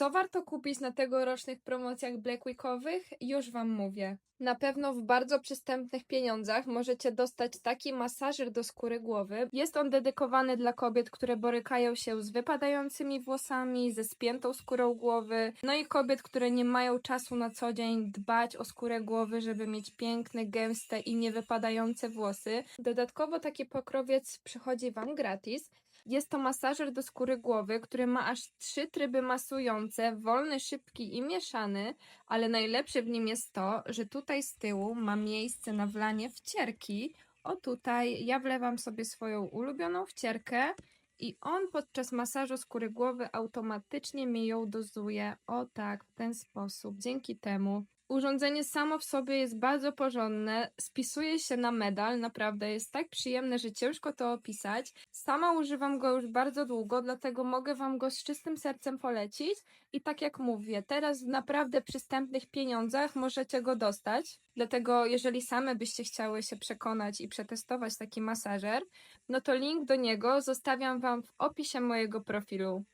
Co warto kupić na tegorocznych promocjach Black Weekowych? Już Wam mówię. Na pewno w bardzo przystępnych pieniądzach możecie dostać taki masażer do skóry głowy. Jest on dedykowany dla kobiet, które borykają się z wypadającymi włosami, ze spiętą skórą głowy, no i kobiet, które nie mają czasu na co dzień dbać o skórę głowy, żeby mieć piękne, gęste i niewypadające włosy. Dodatkowo taki pokrowiec przychodzi Wam gratis. Jest to masażer do skóry głowy, który ma aż trzy tryby masujące, wolny, szybki i mieszany, ale najlepsze w nim jest to, że tutaj z tyłu ma miejsce na wlanie wcierki. O tutaj ja wlewam sobie swoją ulubioną wcierkę i on podczas masażu skóry głowy automatycznie mi ją dozuje. O tak, w ten sposób. Dzięki temu Urządzenie samo w sobie jest bardzo porządne, spisuje się na medal, naprawdę jest tak przyjemne, że ciężko to opisać. Sama używam go już bardzo długo, dlatego mogę Wam go z czystym sercem polecić. I tak jak mówię, teraz w naprawdę przystępnych pieniądzach możecie go dostać. Dlatego, jeżeli same byście chciały się przekonać i przetestować taki masażer, no to link do niego zostawiam Wam w opisie mojego profilu.